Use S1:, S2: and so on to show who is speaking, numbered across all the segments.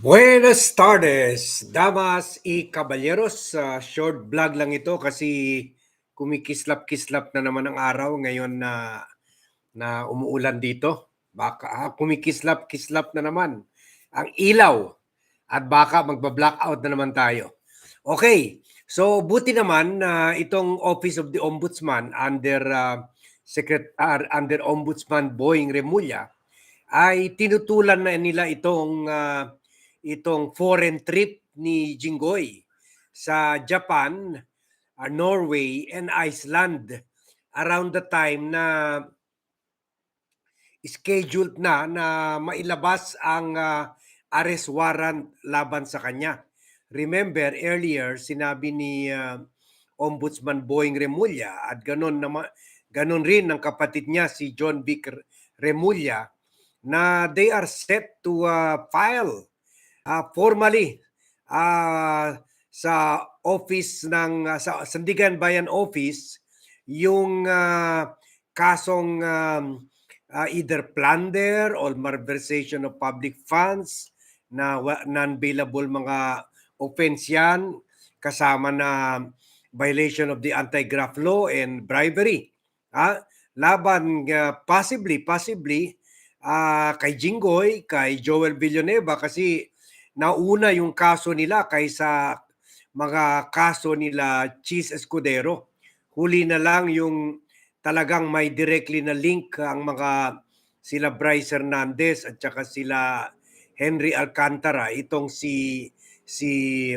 S1: Buenas tardes, damas y caballeros. Ah, short vlog lang ito kasi kumikislap-kislap na naman ang araw ngayon na na umuulan dito. Baka ah, kumikislap-kislap na naman ang ilaw at baka magba-blackout na naman tayo. Okay, so buti naman na itong Office of the Ombudsman under uh, Secret ah, under Ombudsman Boying Remulla ay tinutulan na nila itong ah, itong foreign trip ni Jinggoy sa Japan, uh, Norway, and Iceland around the time na scheduled na na mailabas ang uh, arrest warrant laban sa kanya. Remember earlier sinabi ni uh, Ombudsman Boying Remulla at ganon na ganon rin ng kapatid niya si John Vic Remulla na they are set to uh, file uh, formally uh, sa office ng uh, sa Sandigan Bayan Office yung uh, kasong um, uh, either plunder or malversation of public funds na non-bailable mga offense yan kasama na violation of the anti-graft law and bribery. Ah, laban uh, possibly possibly uh, kay Jinggoy, kay Joel Villanueva kasi nauna yung kaso nila kaysa mga kaso nila Cheese Escudero. Huli na lang yung talagang may directly na link ang mga sila Bryce Hernandez at saka sila Henry Alcantara itong si si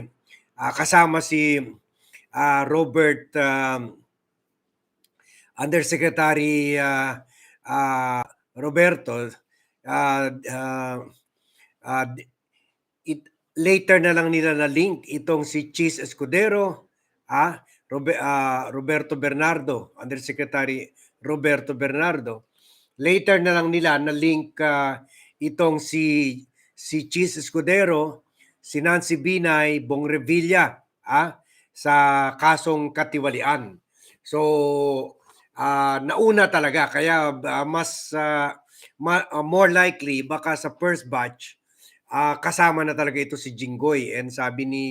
S1: uh, kasama si uh, Robert um, Undersecretary uh, uh, Roberto uh, uh, uh, later na lang nila na link itong si Cheese Escudero, ah, Robe, uh, Roberto Bernardo, Undersecretary Roberto Bernardo. Later na lang nila na link uh, itong si si Cheese Escudero, si Nancy Binay, Bong Revilla, ah, sa kasong katiwalian. So, uh, nauna talaga kaya uh, mas uh, ma- uh, more likely baka sa first batch uh, kasama na talaga ito si Jinggoy and sabi ni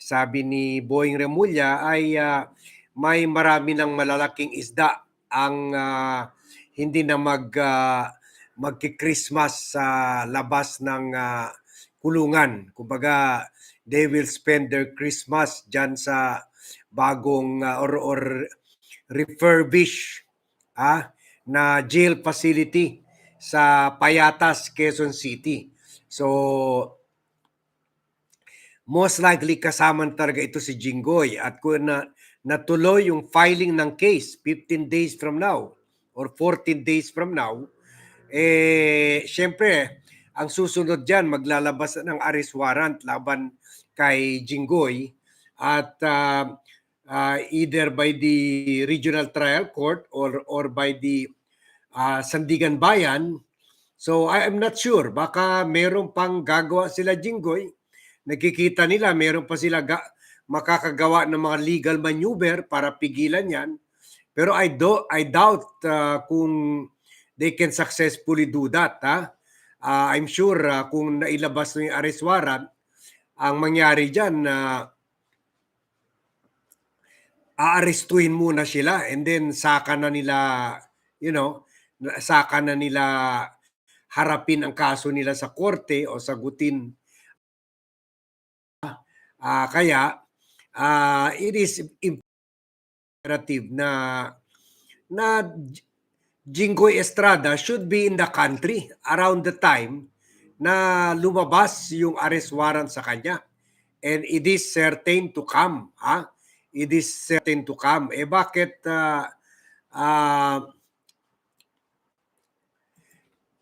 S1: sabi ni Boying Remulla ay uh, may marami ng malalaking isda ang uh, hindi na mag uh, magki-Christmas sa labas ng uh, kulungan. Kumbaga, they will spend their Christmas diyan sa bagong uh, or or refurbish ah na jail facility sa Payatas, Quezon City. So, most likely kasama talaga ito si Jinggoy at kung na, natuloy yung filing ng case 15 days from now or 14 days from now, eh, syempre, ang susunod dyan, maglalabas ng arrest warrant laban kay Jinggoy at uh, uh, either by the regional trial court or or by the uh, Sandigan Bayan So I am not sure, baka meron pang gagawa sila Jinggoy. Nakikita nila meron pa sila ga- makakagawa ng mga legal maneuver para pigilan 'yan. Pero I do I doubt uh, kung they can successfully do that, ha. Uh, I'm sure uh, kung nailabas na yung arrest warrant, ang mangyari diyan na uh, aarestuhin muna sila and then saka na nila, you know, saka na nila harapin ang kaso nila sa korte o sagutin. Uh, kaya uh, it is imperative na na Jinggoy Estrada should be in the country around the time na lumabas yung arrest warrant sa kanya. And it is certain to come. Ha? It is certain to come. Eh bakit uh, uh,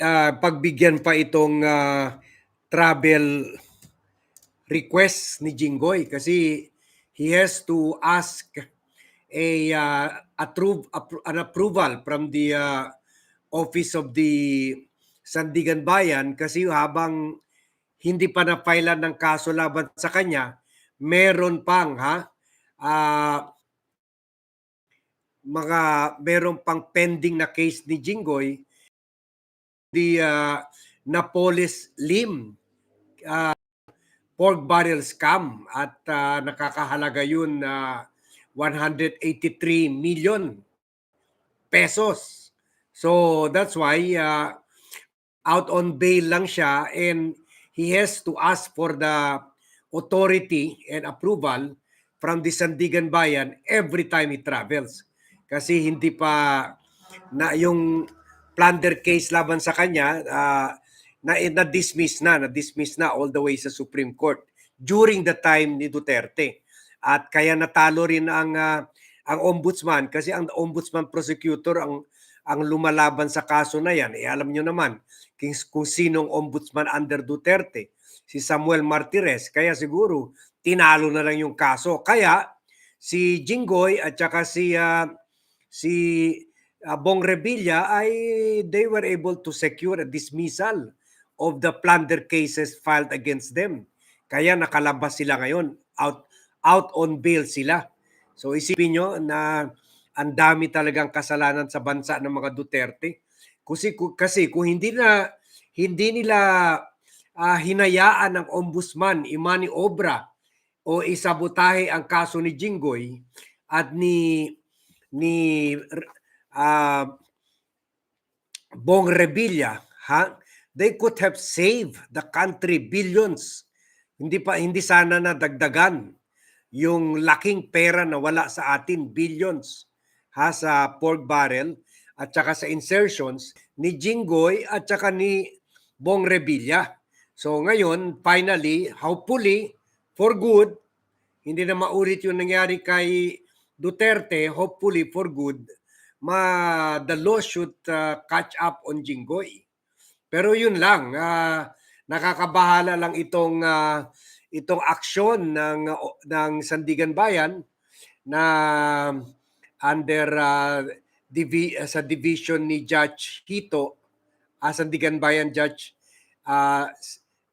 S1: uh, pagbigyan pa itong uh, travel request ni Jinggoy kasi he has to ask a uh, approve, an approval from the uh, office of the Sandigan Bayan kasi habang hindi pa na-file ng kaso laban sa kanya, meron pang ha uh, mga meron pang pending na case ni Jinggoy the uh, Napolis Lim uh, pork barrel scam at ah, nakakahalaga yun na 183 million pesos. So that's why uh, out on bail lang siya and he has to ask for the authority and approval from the Sandigan Bayan every time he travels. Kasi hindi pa na yung plunder case laban sa kanya uh, na na-dismiss na, na-dismiss na all the way sa Supreme Court during the time ni Duterte. At kaya natalo rin ang uh, ang ombudsman kasi ang ombudsman prosecutor ang ang lumalaban sa kaso na yan. Eh, alam nyo naman kung, kung sinong ombudsman under Duterte, si Samuel Martires. Kaya siguro tinalo na lang yung kaso. Kaya si Jinggoy at saka si uh, si uh, Bong Revilla ay they were able to secure a dismissal of the plunder cases filed against them. Kaya nakalabas sila ngayon out out on bail sila. So isipin nyo na ang dami talagang kasalanan sa bansa ng mga Duterte. Kasi, kasi kung hindi na hindi nila uh, hinayaan ng ombudsman imani obra o isabotahe ang kaso ni Jinggoy at ni ni uh, Bong Revilla, ha? They could have saved the country billions. Hindi pa hindi sana na dagdagan yung laking pera na wala sa atin, billions ha sa pork barrel at saka sa insertions ni Jinggoy at saka ni Bong Revilla. So ngayon, finally, hopefully, for good, hindi na maulit yung nangyari kay Duterte, hopefully for good, ma the law should uh, catch up on Jinggoy. Pero yun lang, uh, nakakabahala lang itong uh, itong aksyon ng ng Sandigan Bayan na under uh, divi, sa division ni Judge Hito, uh, Sandigan Bayan Judge uh,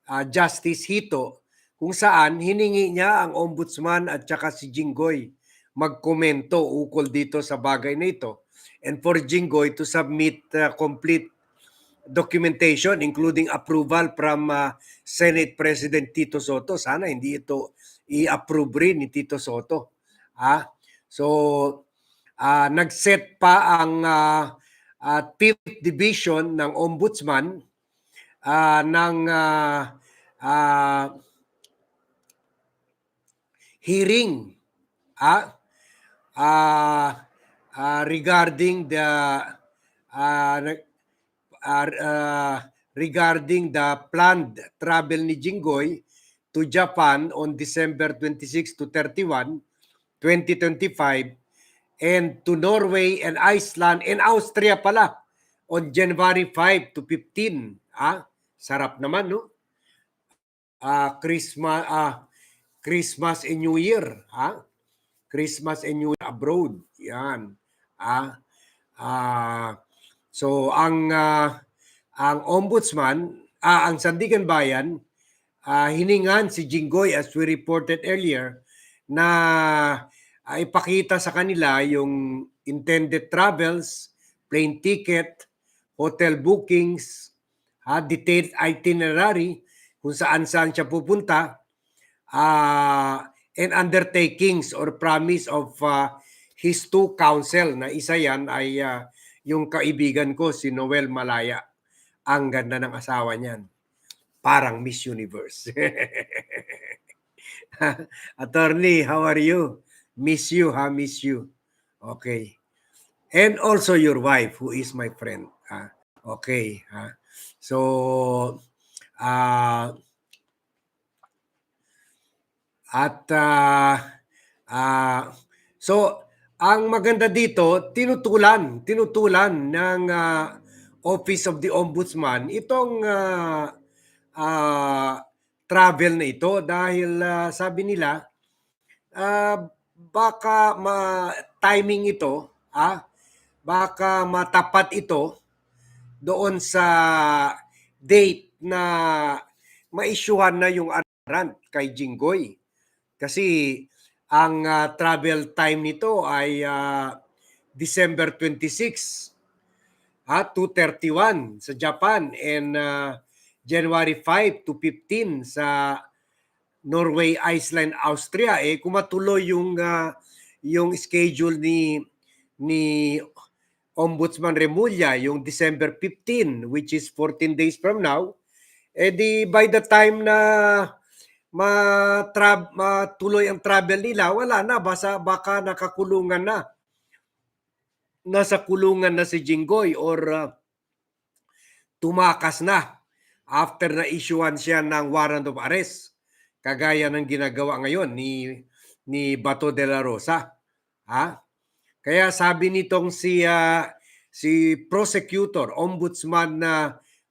S1: uh, Justice Hito, kung saan hiningi niya ang ombudsman at saka si Jinggoy magkomento ukol dito sa bagay na ito and for Jinggoy to submit uh, complete documentation including approval from uh, Senate President Tito Soto. Sana hindi ito i-approve rin ni Tito Soto. Ha? So, uh, nag-set pa ang uh, uh, 5th Division ng Ombudsman uh, ng uh, uh, hearing uh, uh, uh, regarding the uh, uh, uh, regarding the planned travel ni Jinggoy to Japan on December 26 to 31, 2025 and to Norway and Iceland and Austria pala on January 5 to 15. Ah, sarap naman no? Ah, Christmas ah Christmas and New Year, ha? Christmas and New Year abroad. Yan. Ah, ah So ang uh, ang ombudsman, uh, ang Sandigan Bayan, uh, hiningan si Jinggoy as we reported earlier na uh, ipakita sa kanila yung intended travels, plane ticket, hotel bookings, uh, detailed itinerary kung saan saan siya pupunta, uh, and undertakings or promise of uh, his two counsel na isa yan ay uh, yung kaibigan ko si Noel Malaya. Ang ganda ng asawa niyan. Parang Miss Universe. Attorney, how are you? Miss you, ha? Miss you. Okay. And also your wife, who is my friend. Ha? Okay. Ha? So, uh, at uh, uh, so ang maganda dito, tinutulan, tinutulan ng uh, Office of the Ombudsman itong uh, uh, travel na ito dahil uh, sabi nila uh, baka ma timing ito, ah, baka matapat ito doon sa date na maisyuhan na yung warrant kay Jinggoy. Kasi ang uh, travel time nito ay uh, December 26 ha 231 sa Japan and uh, January 5 to 15 sa Norway, Iceland, Austria. Eh kung matuloy yung ah, yung schedule ni ni Ombudsman Remulla yung December 15 which is 14 days from now eh di by the time na ma matuloy ang travel nila wala na basta baka nakakulungan na nasa kulungan na si Jinggoy or ah, tumakas na after na issuean siya ng warrant of arrest kagaya ng ginagawa ngayon ni ni Bato de la Rosa. Ha? Kaya sabi nitong si ah, si prosecutor, ombudsman na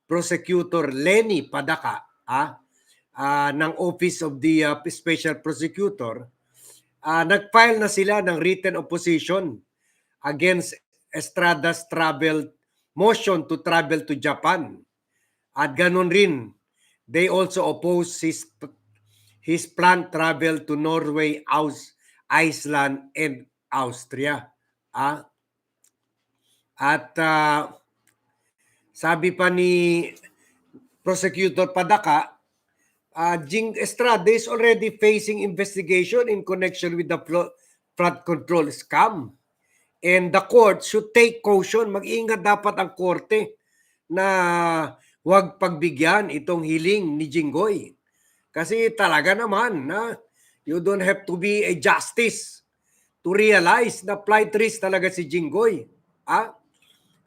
S1: prosecutor Lenny Padaka, ha? Ah, ng Office of the ah, Special Prosecutor, ah, nag-file na sila ng written opposition against Estrada's travel motion to travel to Japan. At ganun rin, they also oppose his his planned travel to Norway, Aus, Iceland, and Austria. Ah? At ah, sabi pa ni Prosecutor Padaka, uh, Jing Estrada is already facing investigation in connection with the flo- flood control scam. And the court should take caution. Mag-ingat dapat ang korte na huwag pagbigyan itong hiling ni Jinggoy. Kasi talaga naman na you don't have to be a justice to realize na flight risk talaga si Jinggoy. Ah?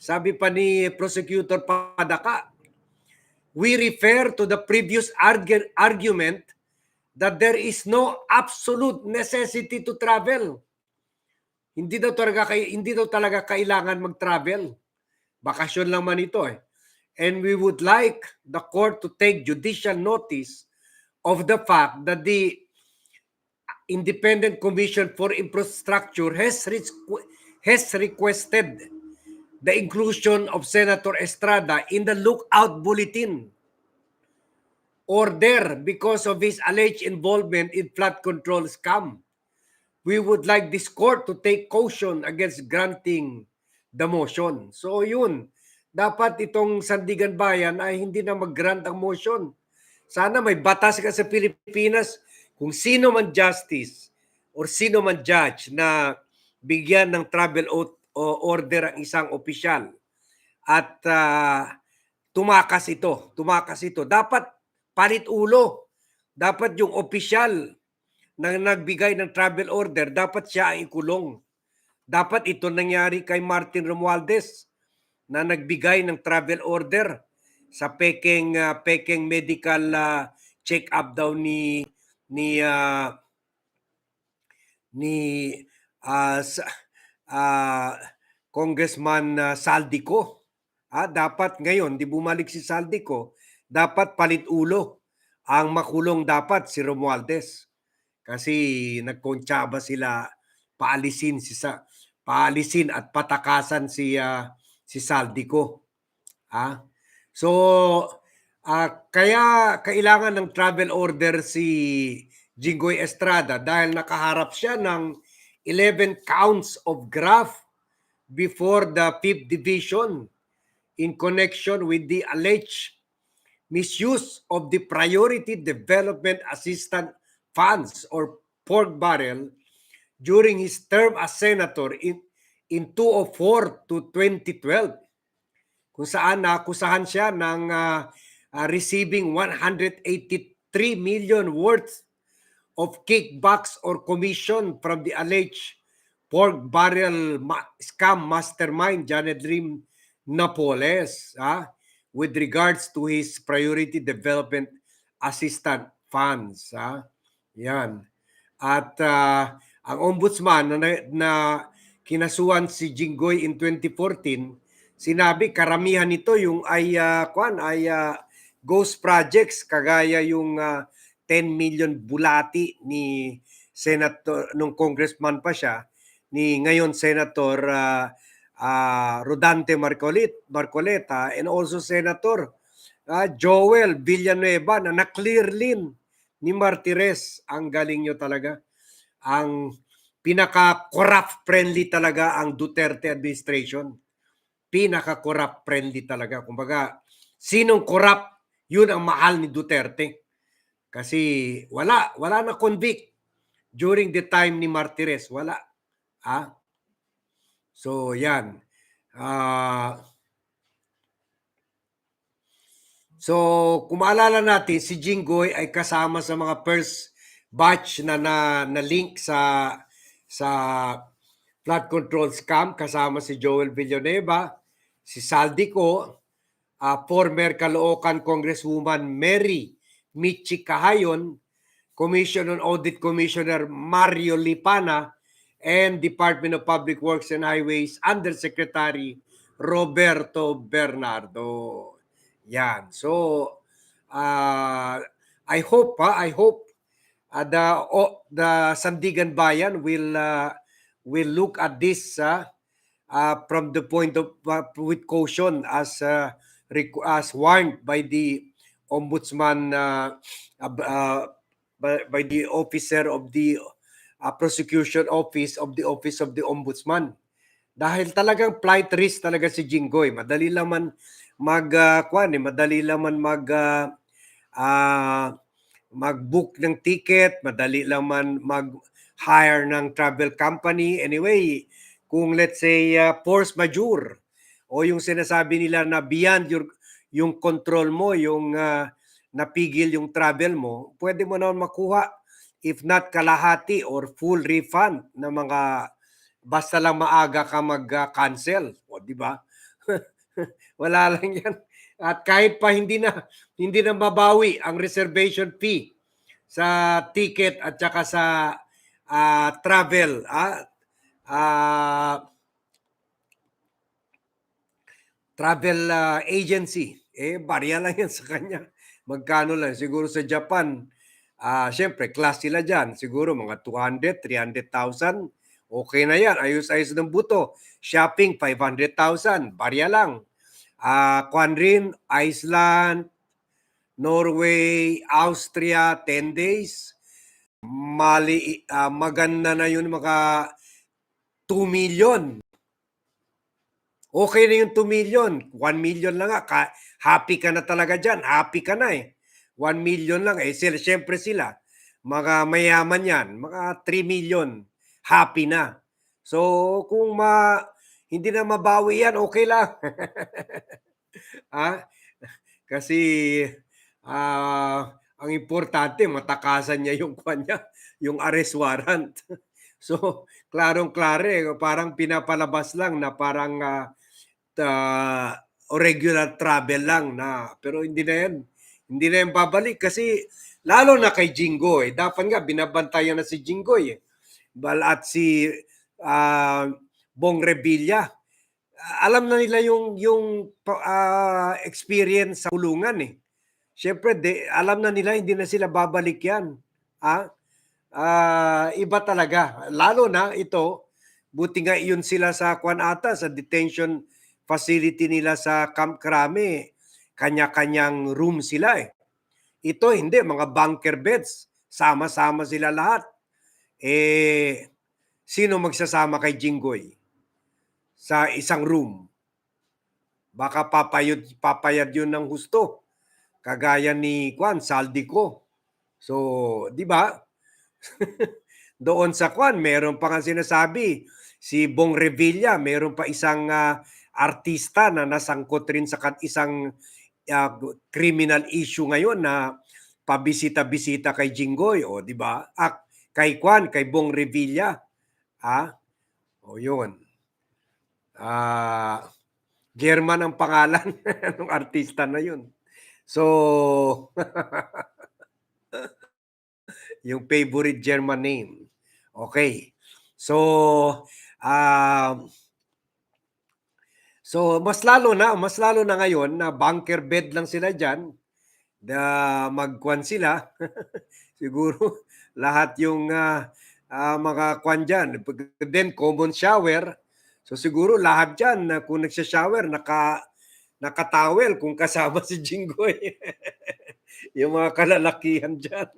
S1: Sabi pa ni Prosecutor Padaka, we refer to the previous argu- argument that there is no absolute necessity to travel. Hindi daw talaga hindi daw talaga kailangan mag-travel. Bakasyon lang man ito eh. And we would like the court to take judicial notice of the fact that the Independent Commission for Infrastructure has has requested the inclusion of Senator Estrada in the lookout bulletin order because of his alleged involvement in flood control scam. We would like this court to take caution against granting the motion. So yun, dapat itong Sandigan Bayan ay hindi na mag-grant ang motion. Sana may batas ka sa Pilipinas kung sino man justice or sino man judge na bigyan ng travel o o order ang isang opisyal at ah, tumakas ito, tumakas ito. Dapat palit ulo. Dapat yung opisyal na nagbigay ng travel order, dapat siya ang ikulong. Dapat ito nangyari kay Martin Romualdez na nagbigay ng travel order sa peking ah, peking medical ah, check-up daw ni ni ah, ni ah, sa- ah, Congressman ah, Saldico. Ah, dapat ngayon, di bumalik si Saldico, dapat palit ulo. Ang makulong dapat si Romualdez. Kasi nagkontsaba sila paalisin si sa paalisin at patakasan si ah, si Saldico. Ah. So ah, kaya kailangan ng travel order si Jinggoy Estrada dahil nakaharap siya ng 11 counts of graft before the 5th Division in connection with the alleged misuse of the Priority Development Assistance Funds or pork barrel during his term as senator in, in 204 to 2012 kung saan nakusahan siya ng ah, ah, receiving 183 million worth of kickbacks or commission from the alleged pork barrel ma- scam mastermind Janet Dream Napoles ah, with regards to his priority development assistant funds ah. Yan. At ah, ang ombudsman na, na kinasuhan si Jinggoy in 2014, sinabi karamihan nito yung ay ah, kwan ay ah, ghost projects kagaya yung ah, 10 million bulati ni senator nung congressman pa siya ni ngayon senator ah, ah, Rodante Marcolit Marcoleta and also senator ah, Joel Villanueva na na-clear lin ni Martires. Ang galing nyo talaga. Ang pinaka-corrupt friendly talaga ang Duterte administration. Pinaka-corrupt friendly talaga. Kumbaga sinong corrupt yun ang mahal ni Duterte Kasi wala, wala na convict during the time ni Martires, wala. Ah. So yan. Ah So, kung maalala natin, si Jinggoy ay kasama sa mga first batch na na, na link sa sa flood control scam kasama si Joel Villanueva, si Saldico, uh, former Caloocan Congresswoman Mary Michi Kahayon, Commission on Audit Commissioner Mario Lipana, and Department of Public Works and Highways Undersecretary Roberto Bernardo. Yan. So, uh, I hope, ha, I hope uh, the oh, the Sandigan Bayan will uh, will look at this uh, uh, from the point of uh, with caution as uh, as warned by the ombudsman uh, uh, by, by the officer of the uh, prosecution office of the office of the ombudsman dahil talagang flight risk talaga si Jinggoy madali lang man mag uh, kwan, eh, madali lang man mag uh, uh, mag-book ng ticket, madali lang man mag-hire ng travel company. Anyway, kung let's say uh, force majeure o yung sinasabi nila na beyond your yung control mo, yung uh, napigil yung travel mo, pwede mo naman makuha if not kalahati or full refund ng mga basta lang maaga ka mag-cancel, o di ba? Wala lang 'yan. At kahit pa hindi na hindi na mabawi ang reservation fee sa ticket at saka sa uh, travel ah uh, travel uh, agency eh barya lang yan sa kanya. Magkano lang? Siguro sa Japan ah uh, syempre class sila diyan siguro mga 200 300,000 okay na yan. Ayos-ayos ng buto. Shopping 500,000 barya lang. Uh, kwan rin, Iceland, Norway, Austria, 10 days. Mali, uh, maganda na yun mga 2 million. Okay na yung 2 million. 1 million lang nga. Happy ka na talaga dyan. Happy ka na eh. 1 million lang eh. Sila, syempre sila. Mga mayaman yan. Mga 3 million. Happy na. So kung ma hindi na mabawi yan, okay lang. ah, kasi uh, ang importante matakasan niya yung kanya, yung arrest warrant. so, klarong-klaro parang pinapalabas lang na parang uh, uh, regular travel lang na pero hindi na yan. Hindi na yan babalik kasi lalo na kay Jingo eh. Dapat nga binabantayan na si Jingo eh. Bal at si uh, Bong Revilla. Alam na nila yung yung uh, experience sa kulungan eh. Siyempre, de, alam na nila hindi na sila babalik yan. Ah? Uh, iba talaga. Lalo na ito, buti nga iyon sila sa Kwan ata, sa detention facility nila sa Camp Crame. Kanya-kanyang room sila eh. Ito hindi, mga bunker beds. Sama-sama sila lahat. Eh, sino magsasama kay Jinggoy? sa isang room. Baka papayad, papayad yun ng husto. Kagaya ni Kwan, saldi ko. So, di ba? Doon sa Kwan, meron pa nga sinasabi, si Bong Revilla, meron pa isang uh, artista na nasangkot rin sa isang uh, criminal issue ngayon na pabisita-bisita kay Jinggoy, o di ba? Ah, kay Kwan, kay Bong Revilla. Ha? O yun ah, German ang pangalan ng artista na yun. So, yung favorite German name. Okay. So, uh, so mas lalo na, mas lalo na ngayon na bunker bed lang sila diyan. Na magkwan sila. Siguro lahat yung uh, uh, mga kwan dyan. Then common shower So siguro lahat dyan na kung nagsha-shower, naka, nakatawel kung kasama si Jinggoy. yung mga kalalakihan dyan.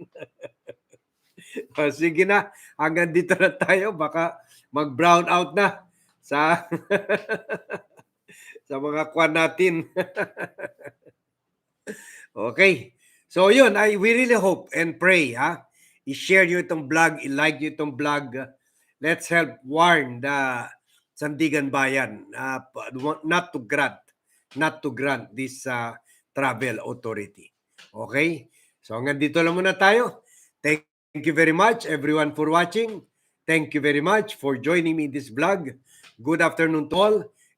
S1: o, sige na, hanggang dito na tayo. Baka mag-brown out na sa sa mga kwan natin. okay. So yun, I we really hope and pray ha. I-share nyo itong vlog, i-like nyo itong vlog. Let's help warn the Sandigan Bayan uh, not to grant not to grant this uh, travel authority. Okay? So hanggang dito lang muna tayo. Thank you very much everyone for watching. Thank you very much for joining me in this vlog. Good afternoon to all